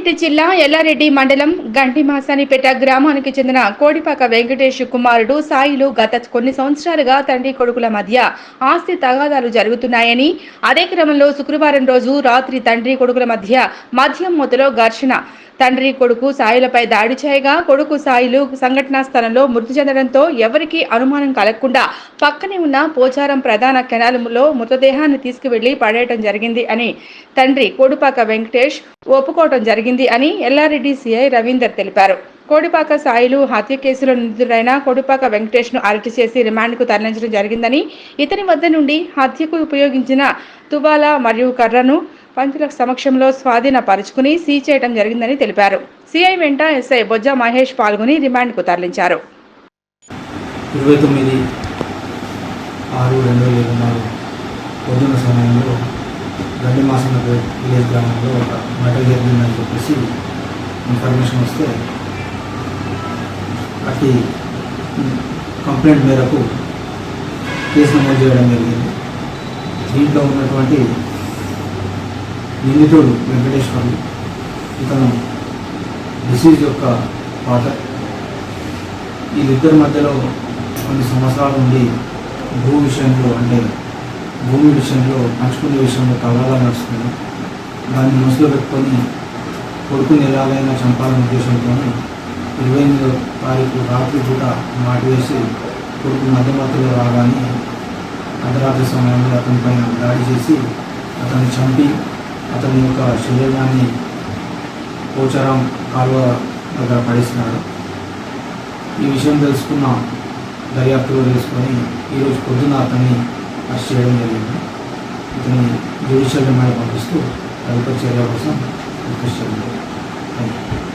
రంగారెడ్డి జిల్లా ఎల్లారెడ్డి మండలం గంటిమాసానిపేట గ్రామానికి చెందిన కోడిపాక వెంకటేష్ కుమారుడు సాయిలు గత కొన్ని సంవత్సరాలుగా తండ్రి కొడుకుల మధ్య ఆస్తి తగాదాలు జరుగుతున్నాయని అదే క్రమంలో శుక్రవారం రోజు రాత్రి తండ్రి కొడుకుల మధ్య మద్యం మొదలో ఘర్షణ తండ్రి కొడుకు సాయిలపై దాడి చేయగా కొడుకు సాయిలు సంఘటనా స్థలంలో మృతి చెందడంతో ఎవరికీ అనుమానం కలగకుండా పక్కనే ఉన్న పోచారం ప్రధాన కెనాలంలో మృతదేహాన్ని తీసుకువెళ్ళి పడేయటం జరిగింది అని తండ్రి కోడుపాక వెంకటేష్ ఒప్పుకోవటం జరిగింది అని ఎల్లారెడ్డి సిఐ రవీందర్ తెలిపారు. కోడిపాక సాయిలు హత్య కేసులో నిందితుడైన కోడిపాక వెంకటేష్ను అరెస్టు చేసి రిమాండ్కు తరలించడం జరిగిందని ఇతని వద్ద నుండి హత్యకు ఉపయోగించిన తువాల మరియు కర్రను పంచుల సమక్షంలో స్వాధీనపరుచుకుని సీజ్ చేయడం జరిగిందని తెలిపారు. సిఐ వెంట ఎస్ఐ బొజ్జ మహేష్ పాల్గొని రిమాండ్కు తరలించారు. ఇరవై తొమ్మిది ఆరు రెండు వేల ఇరవై నాలుగు పొద్దున్న సమయంలో విలేజ్ గ్రామంలో ఒక జరిగిందని చెప్పేసి ఇన్ఫర్మేషన్ వస్తే అతి కంప్లైంట్ మేరకు కేసు నమోదు చేయడం జరిగింది. దీంట్లో ఉన్నటువంటి నిందితుడు వెంకటేశ్వరుడు. ఇతను డిసీజ్ యొక్క ఫాదర్ వీళ్ళిద్దరి మధ్యలో కొన్ని సంవత్సరాల నుండి భూ విషయంలో అంటే భూమి విషయంలో పంచుకునే విషయంలో తగాదా నడుస్తుంది దాన్ని మనసులో పెట్టుకొని కొడుకుని ఎలాగైనా చంపాలనే ఉద్దేశంతో ఇరవై ఎనిమిదో తారీఖు రాత్రి పూట మాట వేసి కొడుకు మధ్యమధ్యలో రాగానే అర్ధరాత్రి సమయంలో అతని పైన దాడి చేసి అతన్ని చంపి అతని యొక్క శరీరాన్ని పోచారం కాలువ దగ్గర పడేసినాడు ఈ విషయం తెలుసుకున్న దర్యాప్తులో తెలుసుకొని ఈరోజు పొద్దున అతన్ని అరెస్ట్ చేయడం జరిగింది. ఇతని జ్యుడిషియల్ రిమాండ్ పంపిస్తూ తదుపరి చర్య కోసం రిక్వెస్ట్ చేయడం జరిగింది థ్యాంక్ యూ